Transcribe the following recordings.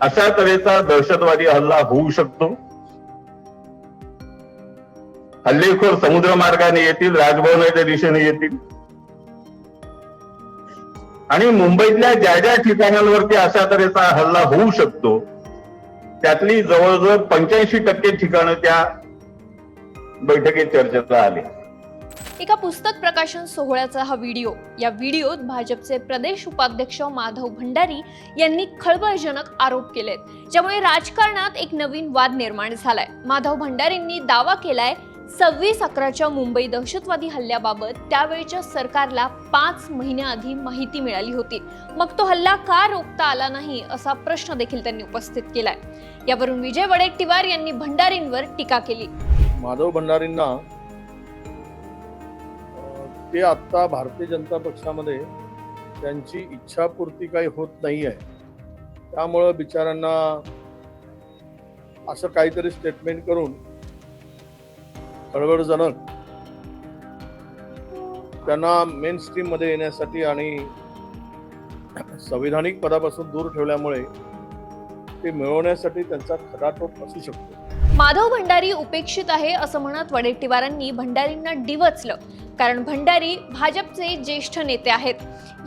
अशा तऱ्हेचा दहशतवादी हल्ला होऊ शकतो. हल्लेखोर समुद्र मार्गाने येतील राजभवनाच्या दिशेने येतील. आणि मुंबईतल्या ज्या ज्या ठिकाणांवरती अशा तऱ्हेचा हल्ला होऊ शकतो त्यातली जवळजवळ पंच्याऐंशी टक्के ठिकाणं त्या बैठकीत चर्चेला आली. एका पुस्तक प्रकाशन सोहळ्याचा हा व्हिडिओ. या व्हिडिओत भाजपचे प्रदेश उपाध्यक्ष माधव भंडारी यांनी खळबळजनक आरोप केलेत ज्यामुळे राजकारणात एक नवीन वाद निर्माण झालाय. माधव भंडारींनी दावा केलाय सव्वीस अकराच्या मुंबई दहशतवादी हल्ल्याबाबत त्यावेळच्या सरकारला पाच महिन्याआधी माहिती मिळाली होती. मग तो हल्ला का रोखता आला नाही असा प्रश्न देखील त्यांनी उपस्थित केलाय. यावरून विजय वडेट्टीवार यांनी भंडारींवर टीका केली. माधव भंडारींना ते आत्ता भारतीय जनता पक्षामध्ये त्यांची इच्छापूर्ती काही होत नाही आहे. त्यामुळं बिचारांना असं काहीतरी स्टेटमेंट करून खळबळजनक त्यांना मेन स्ट्रीममध्ये येण्यासाठी आणि संविधानिक पदापासून दूर ठेवल्यामुळे ते मिळवण्यासाठी त्यांचा खडाटोप असू शकतो. माधव भंडारी उपेक्षित आहे असं म्हणत वडेट्टीवारांनी भंडारींना डिवचलं. कारण भंडारी भाजपचे ज्येष्ठ नेते आहेत.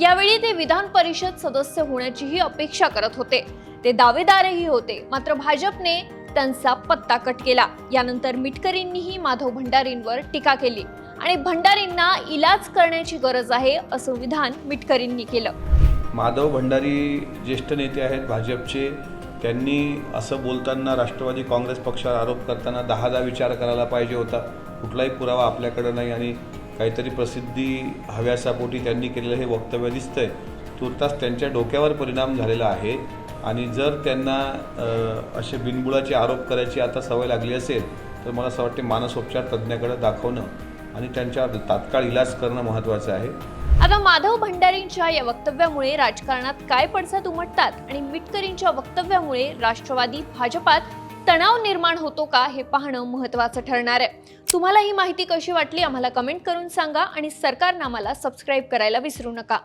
यावेळी ते विधान परिषद सदस्य होण्याचीही अपेक्षा करत होते. ते दावेदारही होते. मात्र भाजपने त्यांचा पत्ता कट केला. यानंतर मिटकरींनीही माधव भंडारींवर टीका केली. आणि भंडारींना इलाज करण्याची गरज आहे असं विधान मिटकरींनी केलं. माधव भंडारी ज्येष्ठ नेते आहेत भाजपचे. त्यांनी असं बोलताना राष्ट्रवादी काँग्रेस पक्षावर आरोप करताना दहादा विचार करायला पाहिजे होता. कुठलाही पुरावा आपल्याकडे नाही आणि काहीतरी प्रसिद्धी हव्यासापोटी त्यांनी केलेलं हे वक्तव्य दिसतंय. तुर्तास त्यांच्या डोक्यावर परिणाम झालेला आहे आणि जर त्यांना असे बिनबुडाचे आरोप करायची आता सवय लागली असेल तर मला असं वाटते मानसोपचार तज्ज्ञाकडे दाखवणं आणि त्यांच्यावर तात्काळ इलाज करणं महत्त्वाचं आहे. आता माधव भंडारींच्या या वक्तव्यामुळे राजकारणात काय पडसाद उमटतात आणि मिटकरींच्या वक्तव्यामुळे राष्ट्रवादी भाजपात तणाव निर्माण होतो का हे पाहणं महत्त्वाचं ठरणार आहे. तुम्हाला ही माहिती कशी वाटली आम्हाला कमेंट करून सांगा आणि सरकारनामाला सबस्क्राईब करायला विसरू नका.